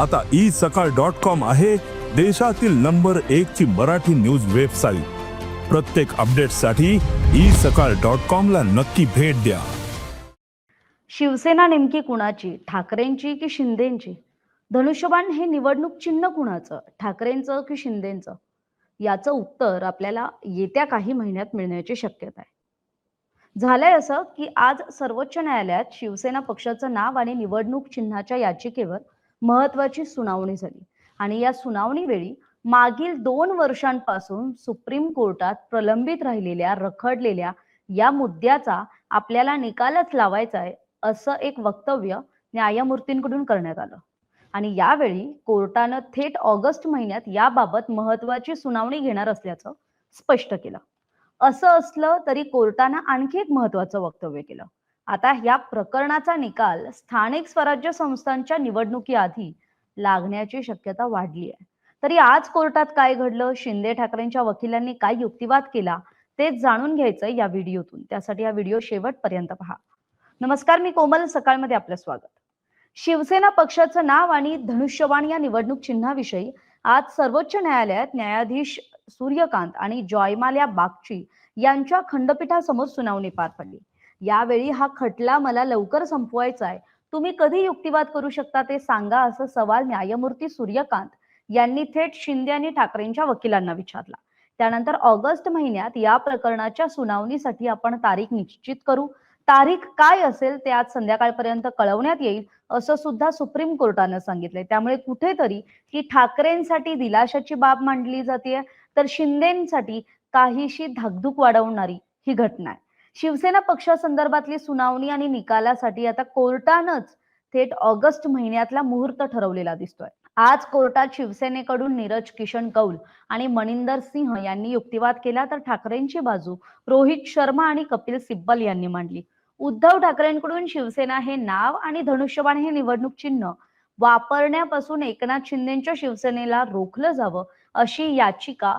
आता ई सकाळ dot com आहे देशातील नंबर एक ची मराठी न्यूज वेबसाईट. प्रत्येक अपडेटसाठी ई सकाळ डॉट कॉम ला नक्की भेट द्या. शिवसेना नेमकी कुणाची? ठाकरेंची की शिंदेची? धनुष्यबाण हे निवडणूक चिन्ह कुणाचं? ठाकरेंचं की शिंदेचं? याचं उत्तर आपल्याला येत्या काही महिन्यात मिळण्याची शक्यता आहे. झालंय असं की आज सर्वोच्च न्यायालयात शिवसेना पक्षाचं नाव आणि निवडणूक चिन्हाच्या याचिकेवर महत्वाची सुनावणी झाली. आणि या सुनावणी वेळी मागील दोन वर्षांपासून सुप्रीम कोर्टात प्रलंबित राहिलेल्या रखडलेल्या या मुद्द्याचा आपल्याला निकालच लावायचा आहे असं एक वक्तव्य न्यायमूर्तींकडून करण्यात आलं. आणि यावेळी कोर्टानं थेट ऑगस्ट महिन्यात याबाबत महत्वाची सुनावणी घेणार असल्याचं स्पष्ट केलं. असं असलं तरी कोर्टानं आणखी एक महत्वाचं वक्तव्य केलं. आता या प्रकरणाचा निकाल स्थानिक स्वराज्य संस्थांच्या निवडणुकीआधी लागण्याची शक्यता वाढली आहे तरी आज कोर्टात काय घडलं? शिंदे ठाकरेंच्या वकिलांनी काय युक्तिवाद केला? तेच जाणून घ्यायचं या व्हिडिओतून. त्यासाठी हा व्हिडिओ शेवटपर्यंत पहा. नमस्कार मी कोमल. सकाळमध्ये आपलं स्वागत. शिवसेना पक्षाचं नाव आणि धनुष्यबाण या निवडणूक चिन्हाविषयी आज सर्वोच्च न्यायालयात न्यायाधीश सूर्यकांत आणि जॉयमाल्या बागची यांच्या खंडपीठासमोर सुनावणी पार पडली. यावेळी हा खटला मला लवकर संपवायचा आहे तुम्ही कधी युक्तिवाद करू शकता ते सांगा असं सवाल न्यायमूर्ती सूर्यकांत यांनी थेट शिंदे आणि ठाकरेंच्या वकिलांना विचारला. त्यानंतर ऑगस्ट महिन्यात या प्रकरणाच्या सुनावणीसाठी आपण तारीख निश्चित करू. तारीख काय असेल ते आज संध्याकाळपर्यंत कळवण्यात येईल असं सुद्धा सुप्रीम कोर्टानं सांगितलंय. त्यामुळे कुठेतरी ही ठाकरेंसाठी दिलाशाची बाब मांडली जाते तर शिंदेसाठी काहीशी धाकधूक वाढवणारी ही घटना आहे शिवसेना पक्षासंदर्भातली सुनावणी आणि निकालासाठी आता कोर्टानंच थेट ऑगस्ट महिन्यातला मुहूर्त ठरवलेला दिसतोय. आज कोर्टात शिवसेनेकडून नीरज किशन कौल आणि मनिंदर सिंह यांनी युक्तिवाद केला तर ठाकरेंची बाजू रोहित शर्मा आणि कपिल सिब्बल यांनी मांडली. उद्धव ठाकरेंकडून शिवसेना हे नाव आणि धनुष्यबाण हे निवडणूक चिन्ह वापरण्यापासून एकनाथ शिंदेच्या शिवसेनेला रोखलं जावं अशी याचिका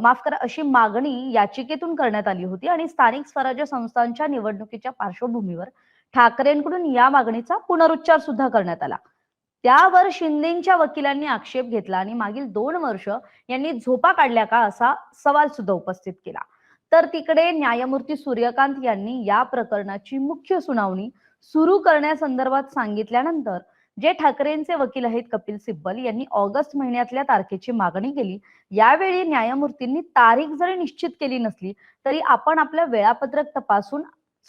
माफ करा अशी मागणी याचिकेतून करण्यात आली होती आणि स्थानिक स्वराज्य संस्थांच्या निवडणुकीच्या पार्श्वभूमीवर ठाकरेंकडून या मागणीचा पुनरुच्चार सुद्धा करण्यात आला. त्यावर शिंदेच्या वकिलांनी आक्षेप घेतला आणि मागील दोन वर्ष यांनी झोपा काढल्या का असा सवाल सुद्धा उपस्थित केला. तर तिकडे न्यायमूर्ती सूर्यकांत यांनी या प्रकरणाची मुख्य सुनावणी सुरू करण्यासंदर्भात सांगितल्यानंतर जे ठाकरेंचे वकील आहेत कपिल सिब्बल यांनी ऑगस्ट महिन्यातल्या तारखेची मागणी केली. यावेळी न्यायमूर्तींनी तारीख जरी निश्चित केली नसली तरी आपण आपलं वेळापत्रक तपासून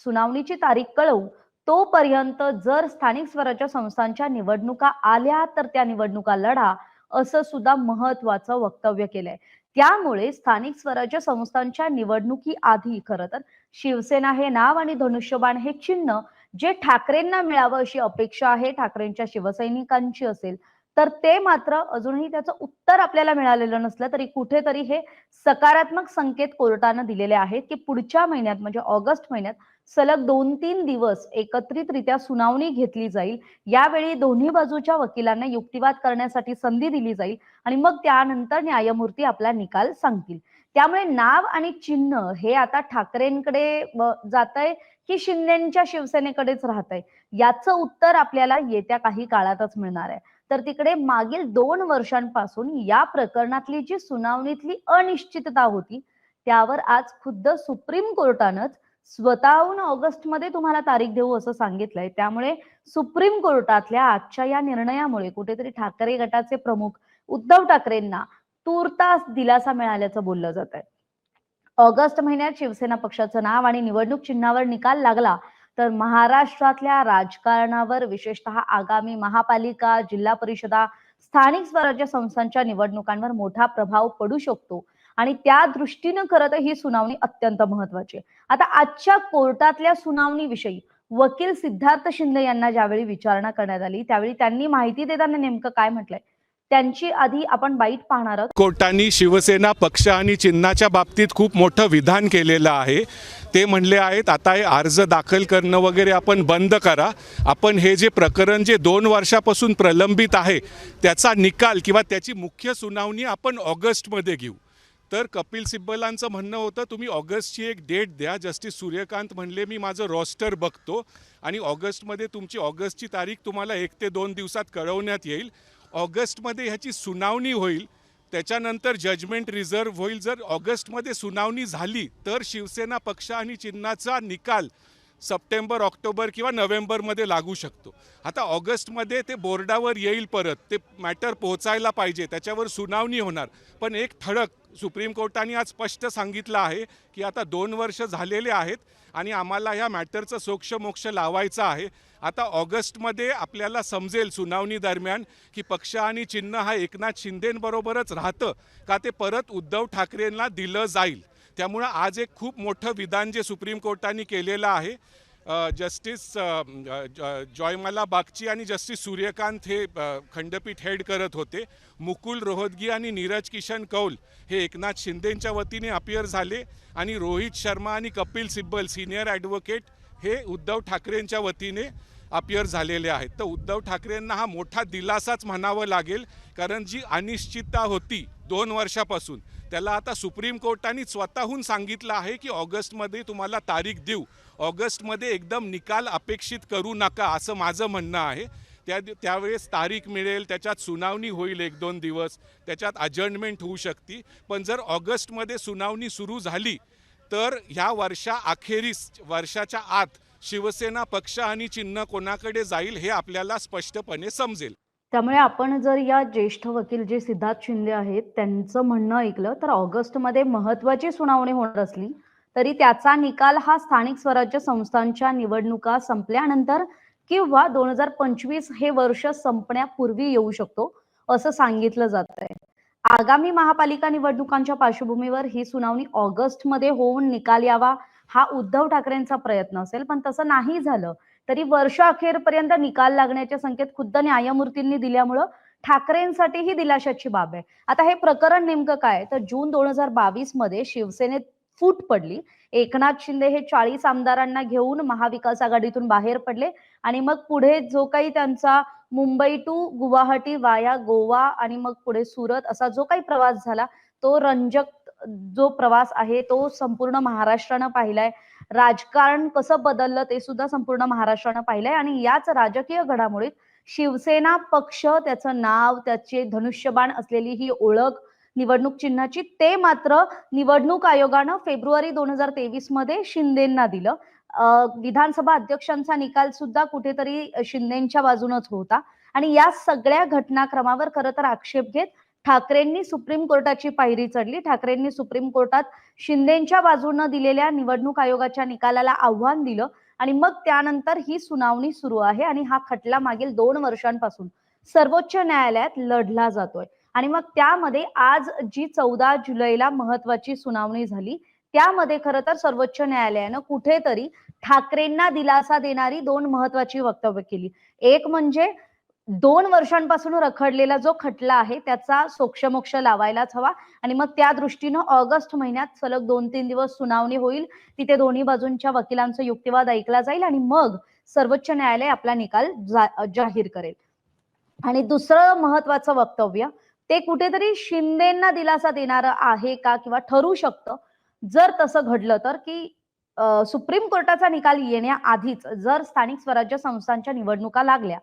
सुनावणीची तारीख कळवू. तोपर्यंत जर स्थानिक स्वराज्य संस्थांच्या निवडणुका आल्या तर त्या निवडणुका लढा असं सुद्धा महत्वाचं वक्तव्य केलंय. त्यामुळे स्थानिक स्वराज्य संस्थांच्या निवडणुकी आधी खर तर शिवसेना हे नाव आणि धनुष्यबाण हे चिन्ह जे ठाकरेंना मिळावं अशी अपेक्षा आहे ठाकरेंच्या शिवसैनिकांची असेल तर ते मात्र अजूनही त्याचं उत्तर आपल्याला मिळालेलं नसलं तरी कुठेतरी हे सकारात्मक संकेत कोर्टानं दिलेले आहेत की पुढच्या महिन्यात म्हणजे ऑगस्ट महिन्यात सलग दोन तीन दिवस एकत्रितरित्या सुनावणी घेतली जाईल. यावेळी दोन्ही बाजूच्या वकिलांना युक्तिवाद करण्यासाठी संधी दिली जाईल आणि मग त्यानंतर न्यायमूर्ती आपला निकाल सांगतील. त्यामुळे नाव आणि चिन्ह हे आता ठाकरेंकडे जात आहे की शिंदेच्या शिवसेनेकडेच राहत आहे याचं उत्तर आपल्याला येत्या काही काळातच मिळणार आहे. तर तिकडे मागील दोन वर्षांपासून या प्रकरणातली जी सुनावणीतली अनिश्चितता होती त्यावर आज खुद्द सुप्रीम कोर्टानंच स्वतःहून ऑगस्टमध्ये तुम्हाला तारीख देऊ असं सांगितलंय. त्यामुळे सुप्रीम कोर्टातल्या आजच्या या निर्णयामुळे कुठेतरी ठाकरे गटाचे प्रमुख उद्धव ठाकरेंना तूर्तास दिलासा मिळाल्याचं बोललं जात आहे ऑगस्ट महिन्यात शिवसेना पक्षाचं नाव आणि निवडणूक चिन्हावर निकाल लागला तर महाराष्ट्रातल्या राजकारणावर विशेषतः आगामी महापालिका जिल्हा परिषदा स्थानिक स्वराज्य संस्थांच्या निवडणुकांवर मोठा प्रभाव पडू शकतो. आणि त्या दृष्टीनं खरं तर ही सुनावणी अत्यंत महत्वाची आता आजच्या कोर्टातल्या सुनावणीविषयी वकील सिद्धार्थ शिंदे यांना ज्यावेळी विचारणा करण्यात आली त्यावेळी त्यांनी माहिती देताना नेमकं काय म्हटलंय? त्यांची आधी आपण बाईट पाहणार आहोत. कोर्टाने शिवसेना पक्ष आणि चिन्हाच्या बाबतीत खूप मोठं विधान केलेलं आहे. ते म्हणले आहेत आता हे अर्ज दाखल करणं वगैरे आपण बंद करा. आपण हे जे प्रकरण जे दोन वर्षापासून प्रलंबित आहे त्याचा निकाल किंवा त्याची मुख्य सुनावणी आपण ऑगस्टमध्ये घेऊ. तर कपिल सिब्बलांचं म्हणणं होतं तुम्ही ऑगस्टची एक डेट द्या. जस्टिस सूर्यकांत म्हणले मी माझं रॉस्टर बघतो आणि ऑगस्टमध्ये तुमची ऑगस्टची तारीख तुम्हाला एक ते दोन दिवसात कळवण्यात येईल. ऑगस्टमध्ये ह्याची सुनावणी होईल त्याच्यानंतर जजमेंट रिझर्व होईल. जर ऑगस्टमध्ये सुनावणी झाली तर शिवसेना पक्ष आणि चिन्हाचा निकाल सप्टेंबर ऑक्टोबर किंवा नोव्हेंबरमध्ये लागू शकतो. आता ऑगस्टमध्ये ते बोर्डावर येईल परत. ते मॅटर पोहोचायला पाहिजे. त्याच्यावर सुनावणी होणार. पण एक ठळक सुप्रीम कोर्टाने आज स्पष्ट सांगितलं आहे की आता दोन वर्ष झालेले आहेत आणि आम्हाला ह्या मॅटरचं सोक्षमोक्ष लावायचं आहे. आता ऑगस्टमध्ये आपल्याला समजेल सुनावणी दरम्यान की पक्ष आणि चिन्ह हा एकनाथ शिंदेबरोबरच राहतं का ते परत उद्धव ठाकरेंना दिलं जाईल. त्यामुळं आज एक खूप मोठं विधान जे सुप्रीम कोर्टाने केलेलं आहे जस्टिस ज- जॉयमाला बागची आणि जस्टिस सूर्यकांत हे खंडपीठ हेड करत होते. मुकुल रोहतगी आणि नीरज किशन कौल हे एकनाथ शिंदेंच्या वतीने अपियर झाले आणि रोहित शर्मा आणि कपिल सिब्बल सिनियर ॲडव्होकेट हे उद्धव ठाकरेंच्या वतीने अपियर झालेले आहेत. तर उद्धव ठाकरेंना हा मोठा दिलासाच म्हणावं लागेल कारण जी अनिश्चितता होती दोन वर्षापासून त्याला आता सुप्रीम कोर्टाने स्वतःहून सांगितलं आहे की ऑगस्टमध्ये तुम्हाला तारीख देऊ. ऑगस्टमध्ये एकदम निकाल अपेक्षित करू नका असं माझं म्हणणं आहे. त्या त्यावेळेस तारीख मिळेल त्याच्यात सुनावणी होईल एक दोन दिवस त्याच्यात अजर्नमेंट होऊ शकते. पण जर ऑगस्टमध्ये सुनावणी सुरू झाली तर ह्या वर्षा अखेरीस वर्षाच्या आत शिवसेना पक्ष आणि चिन्ह कोणाकडे जाईल हे आपल्याला स्पष्टपणे समजेल. त्यामुळे आपण जर या ज्येष्ठ वकील जे सिद्धार्थ शिंदे आहेत त्यांचं म्हणणं ऐकलं तर ऑगस्टमध्ये महत्वाची सुनावणी होणार असली तरी त्याचा निकाल हा स्थानिक स्वराज्य संस्थांच्या निवडणुका संपल्यानंतर किंवा दोन हजार पंचवीस हे वर्ष संपण्यापूर्वी येऊ शकतो असं सांगितलं जात आहे आगामी महापालिका निवडणुकांच्या पार्श्वभूमीवर ही सुनावणी ऑगस्टमध्ये होऊन निकाल यावा हा उद्धव ठाकरेंचा प्रयत्न असेल पण तसं नाही झालं. तरी वर्ष अखेरपर्यंत निकाल लागण्याचे संकेत खुद्द न्यायमूर्तींनी दिल्यामुळं ठाकरेंसाठी ही दिलाशाची बाब आहे. आता हे प्रकरण नेमकं काय तर जून दोन हजार बावीसमध्ये शिवसेनेत फूट पडली. एकनाथ शिंदे हे चाळीस आमदारांना घेऊन महाविकास आघाडीतून बाहेर पडले आणि मग पुढे जो काही त्यांचा मुंबई टू गुवाहाटी वाया गोवा आणि मग पुढे सुरत असा जो काही प्रवास झाला तो रंजक जो प्रवास आहे तो संपूर्ण महाराष्ट्रानं पाहिलाय. राजकारण कसं बदललं ते सुद्धा संपूर्ण महाराष्ट्रानं पाहिलंय आणि याच राजकीय घडामोडीत शिवसेना पक्ष त्याचं नाव त्याचे धनुष्यबाण असलेली ही ओळख निवडणूक चिन्हाची ते मात्र निवडणूक आयोगानं फेब्रुवारी दोन हजार तेवीसमध्ये शिंदेना दिलं. विधानसभा अध्यक्षांचा निकाल सुद्धा कुठेतरी शिंदेच्या बाजूनच होता. आणि या सगळ्या घटनाक्रमावर खरं तर आक्षेप घेत ठाकरेंनी सुप्रीम कोर्टाची पायरी चढली. ठाकरेंनी सुप्रीम कोर्टात शिंदेच्या बाजूनं दिलेल्या निवडणूक आयोगाच्या निकालाला आव्हान दिलं आणि मग त्यानंतर ही सुनावणी सुरू आहे आणि हा खटला मागील दोन वर्षांपासून सर्वोच्च न्यायालयात लढला जातोय. आणि मग त्यामध्ये आज जी चौदा जुलैला महत्वाची सुनावणी झाली त्यामध्ये खरं तर सर्वोच्च न्यायालयानं कुठेतरी ठाकरेंना दिलासा देणारी दोन महत्वाची वक्तव्य केली. एक म्हणजे दोन वर्षांपासून रखडलेला जो खटला आहे त्याचा सोक्षमोक्ष लावायलाच हवा. आणि मग त्या दृष्टीनं ऑगस्ट महिन्यात सलग दोन तीन दिवस सुनावणी होईल. तिथे दोन्ही बाजूंच्या वकिलांचा युक्तिवाद ऐकला जाईल आणि मग सर्वोच्च न्यायालय आपला निकाल जाहीर करेल. आणि दुसरं महत्वाचं वक्तव्य ते कुठेतरी शिंदेना दिलासा देणारं आहे का किंवा ठरू शकतं? जर तसं घडलं तर की सुप्रीम कोर्टाचा निकाल येण्याआधीच जर स्थानिक स्वराज्य संस्थांच्या निवडणुका लागल्या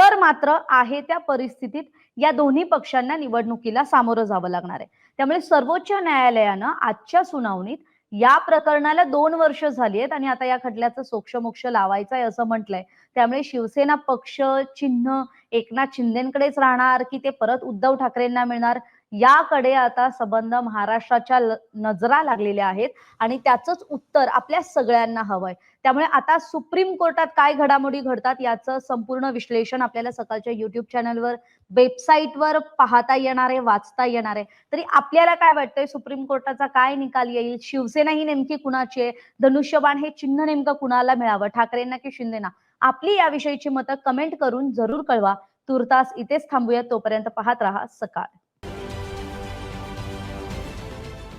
तर मात्र आहे त्या परिस्थितीत या दोन्ही पक्षांना निवडणुकीला सामोरं जावं लागणार आहे. त्यामुळे सर्वोच्च न्यायालयानं आजच्या सुनावणीत या प्रकरणाला दोन वर्ष झाली आहेत आणि आता या खटल्याचं सोक्षमोक्ष लावायचं आहे असं म्हटलंय. त्यामुळे शिवसेना पक्ष चिन्ह एकनाथ शिंदेकडेच राहणार की ते परत उद्धव ठाकरेंना मिळणार? याकडे आता संबंध महाराष्ट्राच्या नजरा लागलेल्या आहेत आणि त्याचंच उत्तर आपल्या सगळ्यांना हवंय. त्यामुळे आता सुप्रीम कोर्टात काय घडामोडी घडतात याचं संपूर्ण विश्लेषण आपल्याला सकाळच्या युट्यूब चॅनलवर वेबसाईटवर पाहता येणार आहे वाचता येणार आहे. तरी आपल्याला काय वाटतंय? सुप्रीम कोर्टाचा काय निकाल येईल? शिवसेना ही नेमकी कुणाची आहे? धनुष्यबाण हे चिन्ह नेमकं कुणाला मिळावं? ठाकरेंना की शिंदेना? आपली याविषयीची मतं कमेंट करून जरूर कळवा. तुर्तास इथेच थांबूया. तोपर्यंत पाहत राहा सकाळ.